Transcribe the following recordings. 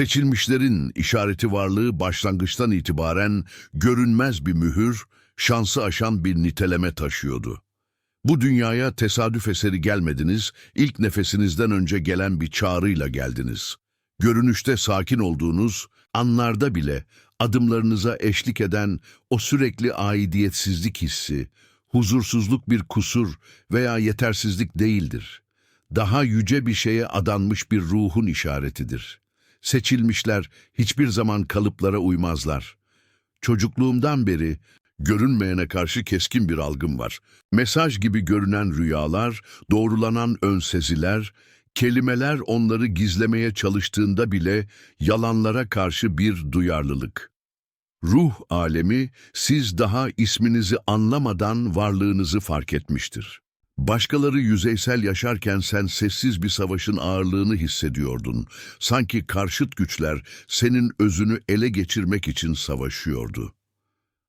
Seçilmişlerin işareti varlığı başlangıçtan itibaren görünmez bir mühür, şansı aşan bir niteleme taşıyordu. Bu dünyaya tesadüf eseri gelmediniz, ilk nefesinizden önce gelen bir çağrıyla geldiniz. Görünüşte sakin olduğunuz, anlarda bile adımlarınıza eşlik eden o sürekli aidiyetsizlik hissi, huzursuzluk bir kusur veya yetersizlik değildir. Daha yüce bir şeye adanmış bir ruhun işaretidir. Seçilmişler hiçbir zaman kalıplara uymazlar. Çocukluğumdan beri görünmeyene karşı keskin bir algım var. Mesaj gibi görünen rüyalar, doğrulanan önseziler, kelimeler onları gizlemeye çalıştığında bile yalanlara karşı bir duyarlılık. Ruh alemi siz daha isminizi anlamadan varlığınızı fark etmiştir. Başkaları yüzeysel yaşarken sen sessiz bir savaşın ağırlığını hissediyordun. Sanki karşıt güçler senin özünü ele geçirmek için savaşıyordu.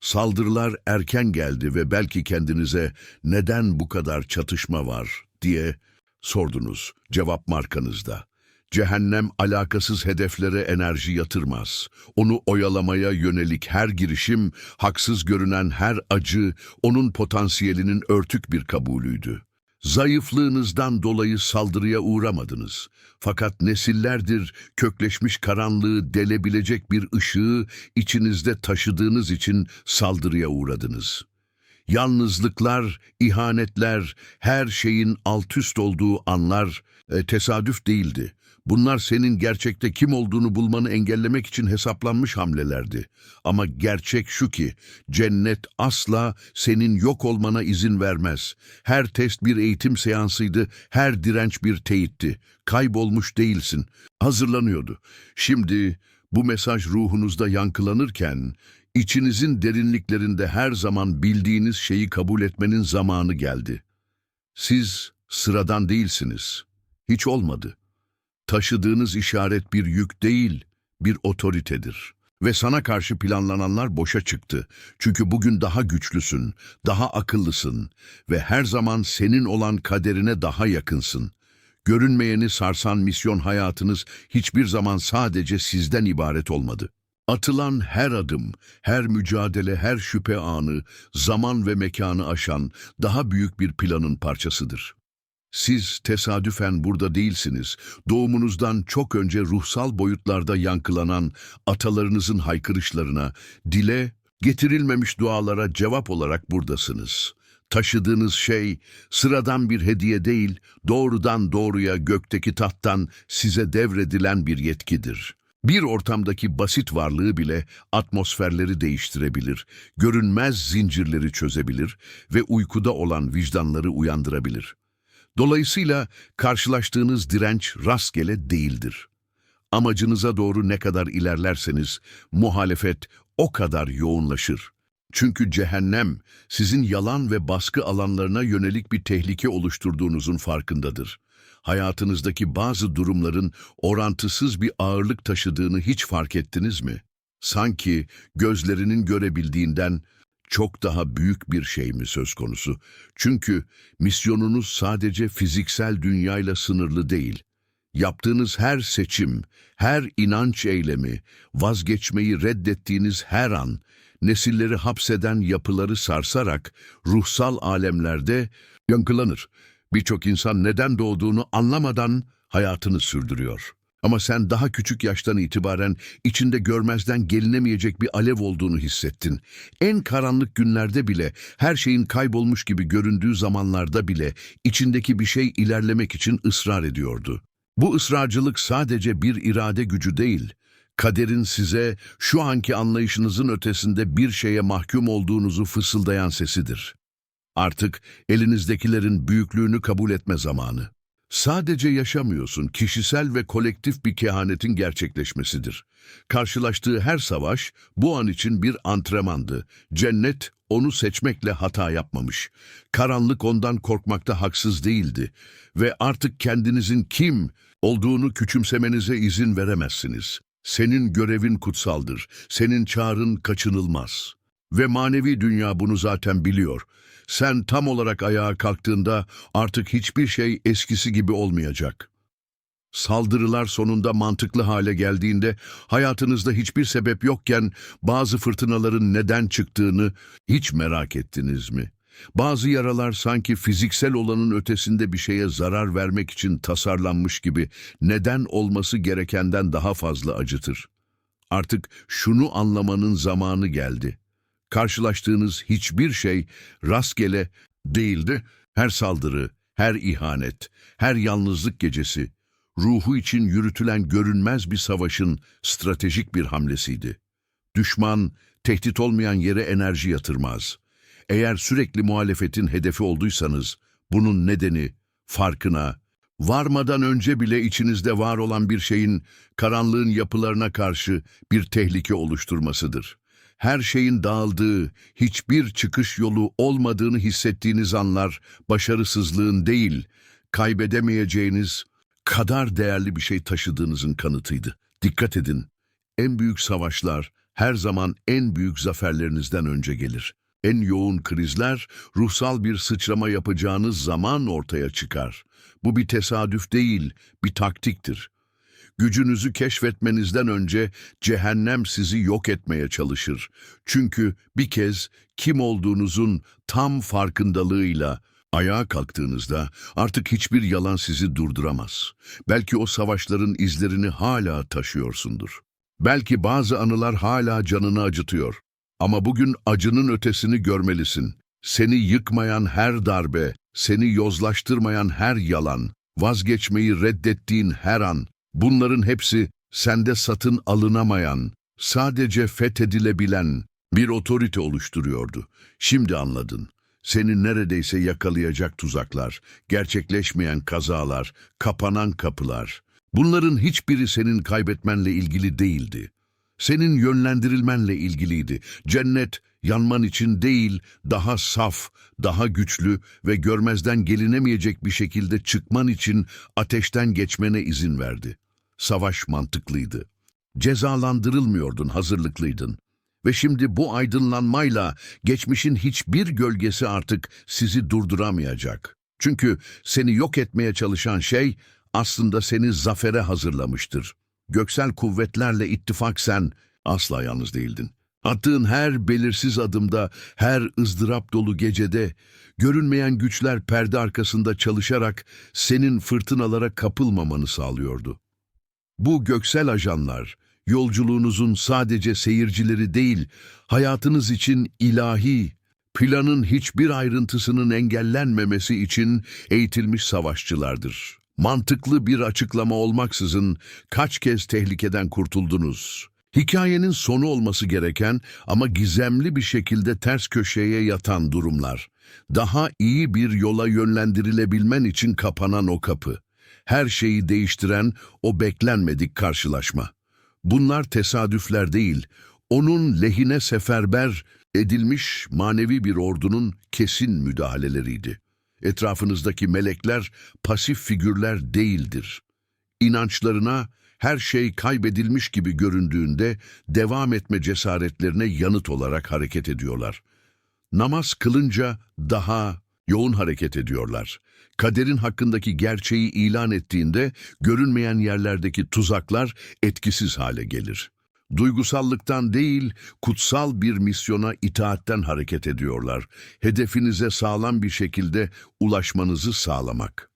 Saldırılar erken geldi ve belki kendinize neden bu kadar çatışma var diye sordunuz cevap markanızda. Cehennem alakasız hedeflere enerji yatırmaz. Onu oyalamaya yönelik her girişim, haksız görünen her acı, onun potansiyelinin örtük bir kabulüydü. Zayıflığınızdan dolayı saldırıya uğramadınız. Fakat nesillerdir kökleşmiş karanlığı delebilecek bir ışığı içinizde taşıdığınız için saldırıya uğradınız. Yalnızlıklar, ihanetler, her şeyin altüst olduğu anlar e, tesadüf değildi. Bunlar senin gerçekte kim olduğunu bulmanı engellemek için hesaplanmış hamlelerdi. Ama gerçek şu ki, cennet asla senin yok olmana izin vermez. Her test bir eğitim seansıydı, her direnç bir teyitti. Kaybolmuş değilsin. Hazırlanıyordu. Şimdi bu mesaj ruhunuzda yankılanırken, içinizin derinliklerinde her zaman bildiğiniz şeyi kabul etmenin zamanı geldi. Siz sıradan değilsiniz. Hiç olmadı. Taşıdığınız işaret bir yük değil, bir otoritedir. Ve sana karşı planlananlar boşa çıktı. Çünkü bugün daha güçlüsün, daha akıllısın ve her zaman senin olan kaderine daha yakınsın. Görünmeyeni sarsan misyon hayatınız hiçbir zaman sadece sizden ibaret olmadı. Atılan her adım, her mücadele, her şüphe anı, zaman ve mekanı aşan daha büyük bir planın parçasıdır. Siz tesadüfen burada değilsiniz. Doğumunuzdan çok önce ruhsal boyutlarda yankılanan atalarınızın haykırışlarına, dile, getirilmemiş dualara cevap olarak buradasınız. Taşıdığınız şey sıradan bir hediye değil, doğrudan doğruya gökteki tahttan size devredilen bir yetkidir. Bir ortamdaki basit varlığı bile atmosferleri değiştirebilir, görünmez zincirleri çözebilir ve uykuda olan vicdanları uyandırabilir. Dolayısıyla karşılaştığınız direnç rastgele değildir. Amacınıza doğru ne kadar ilerlerseniz muhalefet o kadar yoğunlaşır. Çünkü cehennem sizin yalan ve baskı alanlarına yönelik bir tehlike oluşturduğunuzun farkındadır. Hayatınızdaki bazı durumların orantısız bir ağırlık taşıdığını hiç fark ettiniz mi? Sanki gözlerinin görebildiğinden çok daha büyük bir şey mi söz konusu? Çünkü misyonunuz sadece fiziksel dünyayla sınırlı değil. Yaptığınız her seçim, her inanç eylemi, vazgeçmeyi reddettiğiniz her an, nesilleri hapseden yapıları sarsarak ruhsal alemlerde yankılanır. Birçok insan neden doğduğunu anlamadan hayatını sürdürüyor. Ama sen daha küçük yaştan itibaren içinde görmezden gelinemeyecek bir alev olduğunu hissettin. En karanlık günlerde bile, her şeyin kaybolmuş gibi göründüğü zamanlarda bile içindeki bir şey ilerlemek için ısrar ediyordu. Bu ısrarcılık sadece bir irade gücü değil, kaderin size şu anki anlayışınızın ötesinde bir şeye mahkum olduğunuzu fısıldayan sesidir. Artık elinizdekilerin büyüklüğünü kabul etme zamanı. Sadece yaşamıyorsun, kişisel ve kolektif bir kehanetin gerçekleşmesidir. Karşılaştığı her savaş bu an için bir antrenmandı. Cennet onu seçmekle hata yapmamış. Karanlık ondan korkmakta haksız değildi. Ve artık kendinizin kim olduğunu küçümsemenize izin veremezsiniz. Senin görevin kutsaldır, senin çağrın kaçınılmaz. Ve manevi dünya bunu zaten biliyor. Sen tam olarak ayağa kalktığında artık hiçbir şey eskisi gibi olmayacak. Saldırılar sonunda mantıklı hale geldiğinde hayatınızda hiçbir sebep yokken bazı fırtınaların neden çıktığını hiç merak ettiniz mi? Bazı yaralar sanki fiziksel olanın ötesinde bir şeye zarar vermek için tasarlanmış gibi neden olması gerekenden daha fazla acıtır. Artık şunu anlamanın zamanı geldi. Karşılaştığınız hiçbir şey rastgele değildi. Her saldırı, her ihanet, her yalnızlık gecesi, ruhu için yürütülen görünmez bir savaşın stratejik bir hamlesiydi. Düşman, tehdit olmayan yere enerji yatırmaz. Eğer sürekli muhalefetin hedefi olduysanız, bunun nedeni, farkına, varmadan önce bile içinizde var olan bir şeyin karanlığın yapılarına karşı bir tehlike oluşturmasıdır. Her şeyin dağıldığı, hiçbir çıkış yolu olmadığını hissettiğiniz anlar, başarısızlığın değil, kaybedemeyeceğiniz kadar değerli bir şey taşıdığınızın kanıtıydı. Dikkat edin, en büyük savaşlar her zaman en büyük zaferlerinizden önce gelir. En yoğun krizler ruhsal bir sıçrama yapacağınız zaman ortaya çıkar. Bu bir tesadüf değil, bir taktiktir. Gücünüzü keşfetmenizden önce cehennem sizi yok etmeye çalışır. Çünkü bir kez kim olduğunuzun tam farkındalığıyla ayağa kalktığınızda artık hiçbir yalan sizi durduramaz. Belki o savaşların izlerini hala taşıyorsundur. Belki bazı anılar hala canını acıtıyor. Ama bugün acının ötesini görmelisin. Seni yıkmayan her darbe, seni yozlaştırmayan her yalan, vazgeçmeyi reddettiğin her an, bunların hepsi sende satın alınamayan, sadece fethedilebilen bir otorite oluşturuyordu. Şimdi anladın. Seni neredeyse yakalayacak tuzaklar, gerçekleşmeyen kazalar, kapanan kapılar. Bunların hiçbiri senin kaybetmenle ilgili değildi. Senin yönlendirilmenle ilgiliydi. Cennet, yanman için değil, daha saf, daha güçlü ve görmezden gelinemeyecek bir şekilde çıkman için ateşten geçmene izin verdi. Savaş mantıklıydı. Cezalandırılmıyordun, hazırlıklıydın. Ve şimdi bu aydınlanmayla geçmişin hiçbir gölgesi artık sizi durduramayacak. Çünkü seni yok etmeye çalışan şey aslında seni zafere hazırlamıştır. Göksel kuvvetlerle ittifak sen asla yalnız değildin. Attığın her belirsiz adımda, her ızdırap dolu gecede, görünmeyen güçler perde arkasında çalışarak senin fırtınalara kapılmamanı sağlıyordu. Bu göksel ajanlar, yolculuğunuzun sadece seyircileri değil, hayatınız için ilahi, planın hiçbir ayrıntısının engellenmemesi için eğitilmiş savaşçılardır. Mantıklı bir açıklama olmaksızın kaç kez tehlikeden kurtuldunuz? Hikayenin sonu olması gereken ama gizemli bir şekilde ters köşeye yatan durumlar. Daha iyi bir yola yönlendirilebilmen için kapanan o kapı. Her şeyi değiştiren o beklenmedik karşılaşma. Bunlar tesadüfler değil, onun lehine seferber edilmiş manevi bir ordunun kesin müdahaleleriydi. Etrafınızdaki melekler pasif figürler değildir. İnançlarına her şey kaybedilmiş gibi göründüğünde devam etme cesaretlerine yanıt olarak hareket ediyorlar. Namaz kılınca daha yoğun hareket ediyorlar. Kaderin hakkındaki gerçeği ilan ettiğinde görünmeyen yerlerdeki tuzaklar etkisiz hale gelir. Duygusallıktan değil, kutsal bir misyona itaatten hareket ediyorlar. Hedefinize sağlam bir şekilde ulaşmanızı sağlamak.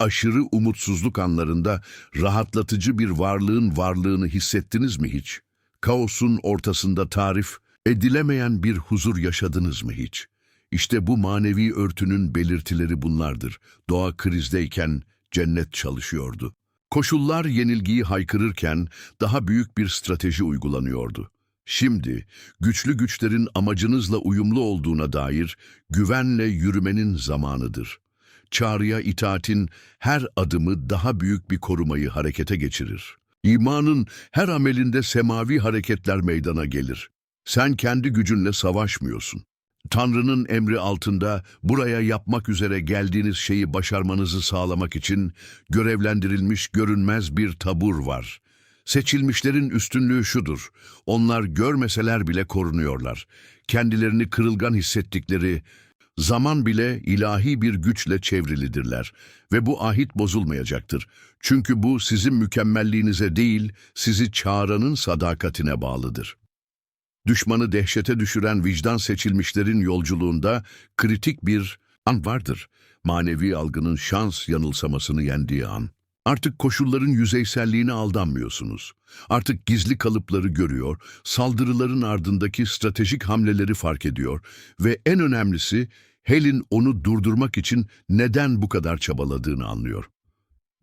Aşırı umutsuzluk anlarında rahatlatıcı bir varlığın varlığını hissettiniz mi hiç? Kaosun ortasında tarif edilemeyen bir huzur yaşadınız mı hiç? İşte bu manevi örtünün belirtileri bunlardır. Doğa krizdeyken cennet çalışıyordu. Koşullar yenilgiyi haykırırken daha büyük bir strateji uygulanıyordu. Şimdi güçlü güçlerin amacınızla uyumlu olduğuna dair güvenle yürümenin zamanıdır. Çağrıya itaatin her adımı daha büyük bir korumayı harekete geçirir. İmanın her amelinde semavi hareketler meydana gelir. Sen kendi gücünle savaşmıyorsun. Tanrı'nın emri altında buraya yapmak üzere geldiğiniz şeyi başarmanızı sağlamak için görevlendirilmiş görünmez bir tabur var. Seçilmişlerin üstünlüğü şudur. Onlar görmeseler bile korunuyorlar. Kendilerini kırılgan hissettikleri, Zaman bile ilahi bir güçle çevrilidirler ve bu ahit bozulmayacaktır. Çünkü bu sizin mükemmelliğinize değil, sizi çağıranın sadakatine bağlıdır. Düşmanı dehşete düşüren vicdan seçilmişlerin yolculuğunda kritik bir an vardır. Manevi algının şans yanılsamasını yendiği an. Artık koşulların yüzeyselliğine aldanmıyorsunuz. Artık gizli kalıpları görüyor, saldırıların ardındaki stratejik hamleleri fark ediyor ve en önemlisi Hel'in onu durdurmak için neden bu kadar çabaladığını anlıyor.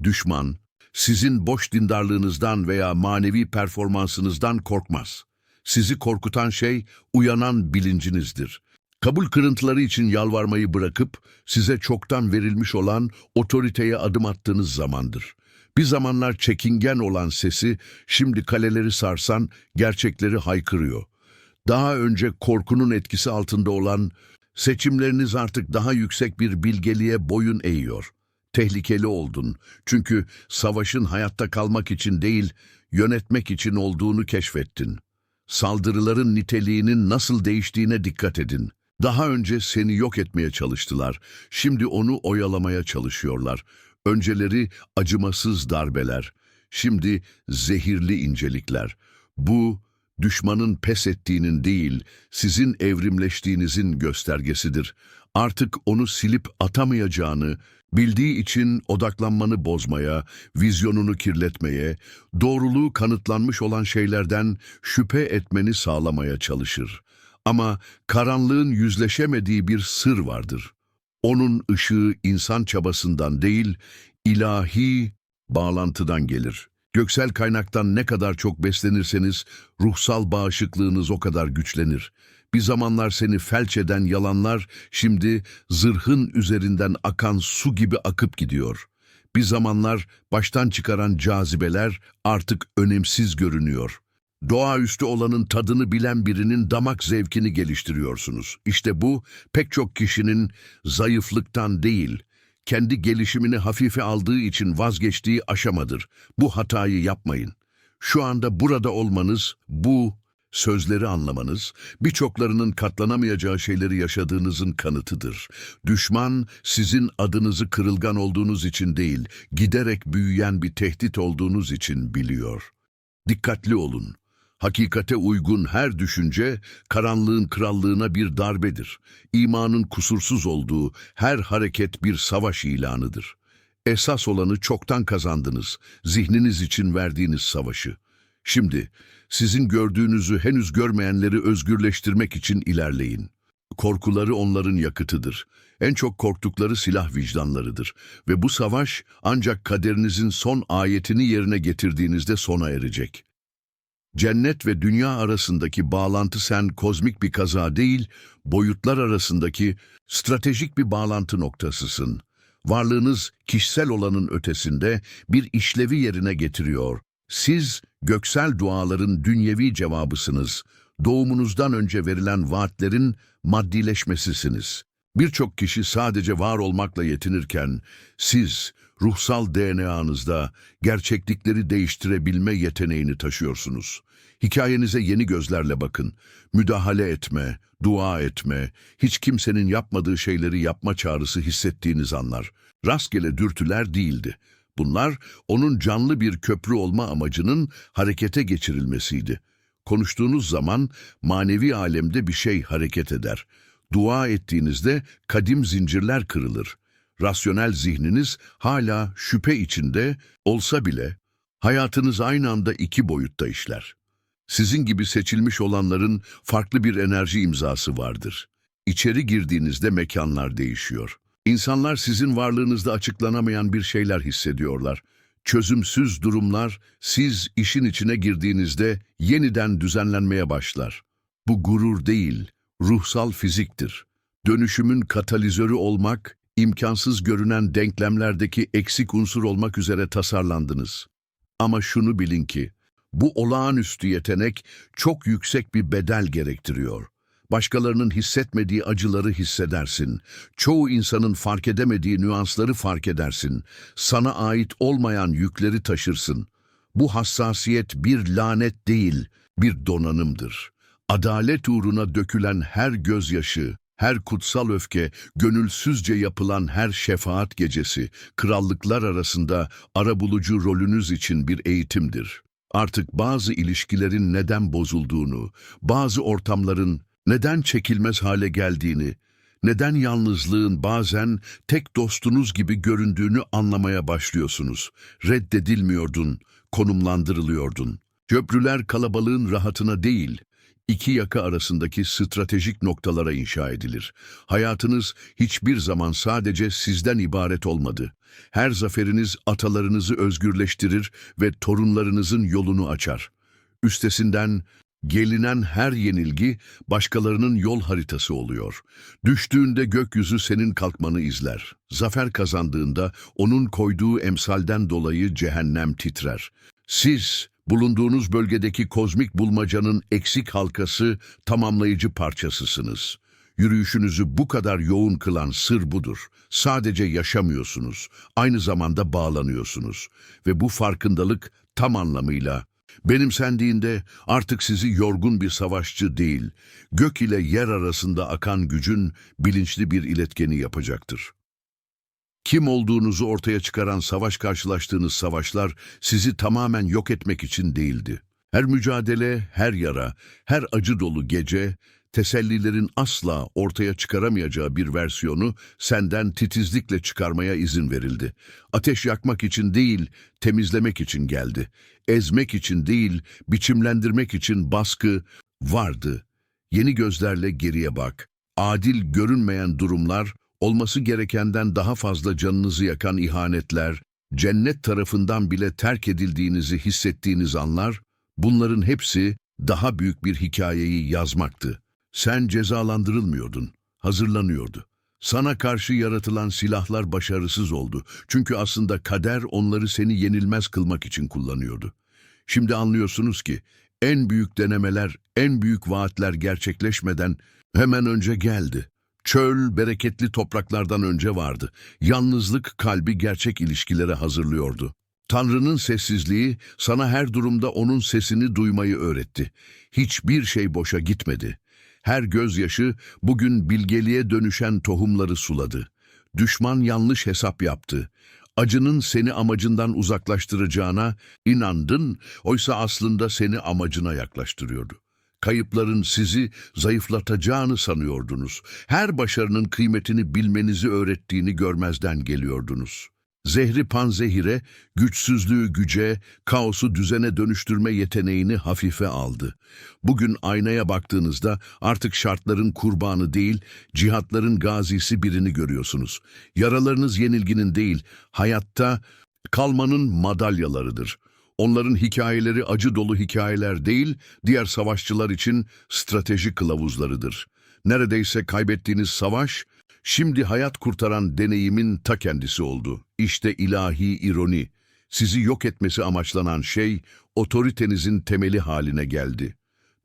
Düşman, sizin boş dindarlığınızdan veya manevi performansınızdan korkmaz. Sizi korkutan şey uyanan bilincinizdir. Kabul kırıntıları için yalvarmayı bırakıp size çoktan verilmiş olan otoriteye adım attığınız zamandır. Bir zamanlar çekingen olan sesi şimdi kaleleri sarsan gerçekleri haykırıyor. Daha önce korkunun etkisi altında olan seçimleriniz artık daha yüksek bir bilgeliğe boyun eğiyor. Tehlikeli oldun çünkü savaşın hayatta kalmak için değil, yönetmek için olduğunu keşfettin. Saldırıların niteliğinin nasıl değiştiğine dikkat edin. Daha önce seni yok etmeye çalıştılar. Şimdi onu oyalamaya çalışıyorlar. Önceleri acımasız darbeler. Şimdi zehirli incelikler. Bu düşmanın pes ettiğinin değil, sizin evrimleştiğinizin göstergesidir. Artık onu silip atamayacağını, bildiği için odaklanmanı bozmaya, vizyonunu kirletmeye, doğruluğu kanıtlanmış olan şeylerden şüphe etmeni sağlamaya çalışır. Ama karanlığın yüzleşemediği bir sır vardır. Onun ışığı insan çabasından değil, ilahi bağlantıdan gelir. Göksel kaynaktan ne kadar çok beslenirseniz ruhsal bağışıklığınız o kadar güçlenir. Bir zamanlar seni felç eden yalanlar şimdi zırhın üzerinden akan su gibi akıp gidiyor. Bir zamanlar baştan çıkaran cazibeler artık önemsiz görünüyor. Doğaüstü olanın tadını bilen birinin damak zevkini geliştiriyorsunuz. İşte bu pek çok kişinin zayıflıktan değil, kendi gelişimini hafife aldığı için vazgeçtiği aşamadır. Bu hatayı yapmayın. Şu anda burada olmanız, bu sözleri anlamanız, birçoklarının katlanamayacağı şeyleri yaşadığınızın kanıtıdır. Düşman, sizin adınızı kırılgan olduğunuz için değil, giderek büyüyen bir tehdit olduğunuz için biliyor. Dikkatli olun. Hakikate uygun her düşünce, karanlığın krallığına bir darbedir. İmanın kusursuz olduğu her hareket bir savaş ilanıdır. Esas olanı çoktan kazandınız, zihniniz için verdiğiniz savaşı. Şimdi, sizin gördüğünüzü henüz görmeyenleri özgürleştirmek için ilerleyin. Korkuları onların yakıtıdır. En çok korktukları silah vicdanlarıdır. Ve bu savaş ancak kaderinizin son ayetini yerine getirdiğinizde sona erecek. Cennet ve dünya arasındaki bağlantı sen kozmik bir kaza değil, boyutlar arasındaki stratejik bir bağlantı noktasısın. Varlığınız kişisel olanın ötesinde bir işlevi yerine getiriyor. Siz göksel duaların dünyevi cevabısınız. Doğumunuzdan önce verilen vaatlerin maddileşmesisiniz. Birçok kişi sadece var olmakla yetinirken siz ruhsal DNA'nızda gerçeklikleri değiştirebilme yeteneğini taşıyorsunuz. Hikayenize yeni gözlerle bakın. Müdahale etme, dua etme, hiç kimsenin yapmadığı şeyleri yapma çağrısı hissettiğiniz anlar. Rastgele dürtüler değildi. Bunlar onun canlı bir köprü olma amacının harekete geçirilmesiydi. Konuştuğunuz zaman manevi alemde bir şey hareket eder. Dua ettiğinizde kadim zincirler kırılır. Rasyonel zihniniz hala şüphe içinde olsa bile hayatınız aynı anda iki boyutta işler. Sizin gibi seçilmiş olanların farklı bir enerji imzası vardır. İçeri girdiğinizde mekanlar değişiyor. İnsanlar sizin varlığınızda açıklanamayan bir şeyler hissediyorlar. Çözümsüz durumlar siz işin içine girdiğinizde yeniden düzenlenmeye başlar. Bu gurur değil, ruhsal fiziktir. Dönüşümün katalizörü olmak, imkansız görünen denklemlerdeki eksik unsur olmak üzere tasarlandınız. Ama şunu bilin ki, bu olağanüstü yetenek çok yüksek bir bedel gerektiriyor. Başkalarının hissetmediği acıları hissedersin. Çoğu insanın fark edemediği nüansları fark edersin. Sana ait olmayan yükleri taşırsın. Bu hassasiyet bir lanet değil, bir donanımdır. Adalet uğruna dökülen her gözyaşı, Her kutsal öfke, gönülsüzce yapılan her şefaat gecesi, krallıklar arasında arabulucu rolünüz için bir eğitimdir. Artık bazı ilişkilerin neden bozulduğunu, bazı ortamların neden çekilmez hale geldiğini, neden yalnızlığın bazen tek dostunuz gibi göründüğünü anlamaya başlıyorsunuz. Reddedilmiyordun, konumlandırılıyordun. Köprüler kalabalığın rahatına değil, iki yaka arasındaki stratejik noktalara inşa edilir. Hayatınız hiçbir zaman sadece sizden ibaret olmadı. Her zaferiniz atalarınızı özgürleştirir ve torunlarınızın yolunu açar. Üstesinden gelinen her yenilgi başkalarının yol haritası oluyor. Düştüğünde gökyüzü senin kalkmanı izler. Zafer kazandığında onun koyduğu emsalden dolayı cehennem titrer. Siz bulunduğunuz bölgedeki kozmik bulmacanın eksik halkası, tamamlayıcı parçasısınız. Yürüyüşünüzü bu kadar yoğun kılan sır budur. Sadece yaşamıyorsunuz, aynı zamanda bağlanıyorsunuz. Ve bu farkındalık tam anlamıyla benimsendiğinde artık sizi yorgun bir savaşçı değil, gök ile yer arasında akan gücün bilinçli bir iletkeni yapacaktır. Kim olduğunuzu ortaya çıkaran savaş karşılaştığınız savaşlar sizi tamamen yok etmek için değildi. Her mücadele, her yara, her acı dolu gece, tesellilerin asla ortaya çıkaramayacağı bir versiyonu senden titizlikle çıkarmaya izin verildi. Ateş yakmak için değil, temizlemek için geldi. Ezmek için değil, biçimlendirmek için baskı vardı. Yeni gözlerle geriye bak. Adil görünmeyen durumlar, olması gerekenden daha fazla canınızı yakan ihanetler, cennet tarafından bile terk edildiğinizi hissettiğiniz anlar, bunların hepsi daha büyük bir hikayeyi yazmaktı. Sen cezalandırılmıyordun, hazırlanıyordu. Sana karşı yaratılan silahlar başarısız oldu. Çünkü aslında kader onları seni yenilmez kılmak için kullanıyordu. Şimdi anlıyorsunuz ki en büyük denemeler, en büyük vaatler gerçekleşmeden hemen önce geldi. Çöl, bereketli topraklardan önce vardı. Yalnızlık kalbi gerçek ilişkilere hazırlıyordu. Tanrı'nın sessizliği sana her durumda onun sesini duymayı öğretti. Hiçbir şey boşa gitmedi. Her gözyaşı bugün bilgeliğe dönüşen tohumları suladı. Düşman yanlış hesap yaptı. Acının seni amacından uzaklaştıracağına inandın, oysa aslında seni amacına yaklaştırıyordu. Kayıpların sizi zayıflatacağını sanıyordunuz. Her başarının kıymetini bilmenizi öğrettiğini görmezden geliyordunuz. Zehri panzehire, güçsüzlüğü güce, kaosu düzene dönüştürme yeteneğini hafife aldı. Bugün aynaya baktığınızda artık şartların kurbanı değil, cihatların gazisi birini görüyorsunuz. Yaralarınız yenilginin değil, hayatta kalmanın madalyalarıdır. Onların hikayeleri acı dolu hikayeler değil, diğer savaşçılar için strateji kılavuzlarıdır. Neredeyse kaybettiğiniz savaş, şimdi hayat kurtaran deneyimin ta kendisi oldu. İşte ilahi ironi. Sizi yok etmesi amaçlanan şey, otoritenizin temeli haline geldi.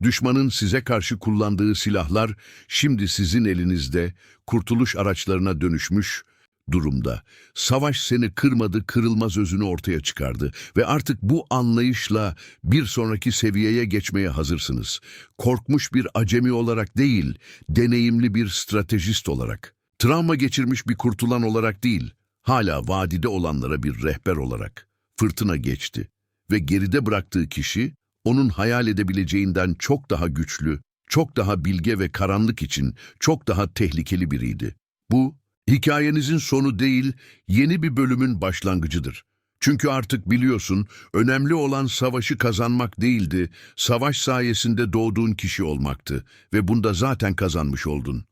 Düşmanın size karşı kullandığı silahlar, şimdi sizin elinizde, kurtuluş araçlarına dönüşmüş, durumda. Savaş seni kırmadı, kırılmaz özünü ortaya çıkardı ve artık bu anlayışla bir sonraki seviyeye geçmeye hazırsınız. Korkmuş bir acemi olarak değil, deneyimli bir stratejist olarak. Travma geçirmiş bir kurtulan olarak değil, hala vadide olanlara bir rehber olarak. Fırtına geçti ve geride bıraktığı kişi, onun hayal edebileceğinden çok daha güçlü, çok daha bilge ve karanlık için çok daha tehlikeli biriydi. Bu, Hikayenizin sonu değil, yeni bir bölümün başlangıcıdır. Çünkü artık biliyorsun, önemli olan savaşı kazanmak değildi, savaş sayesinde doğduğun kişi olmaktı ve bunda zaten kazanmış oldun.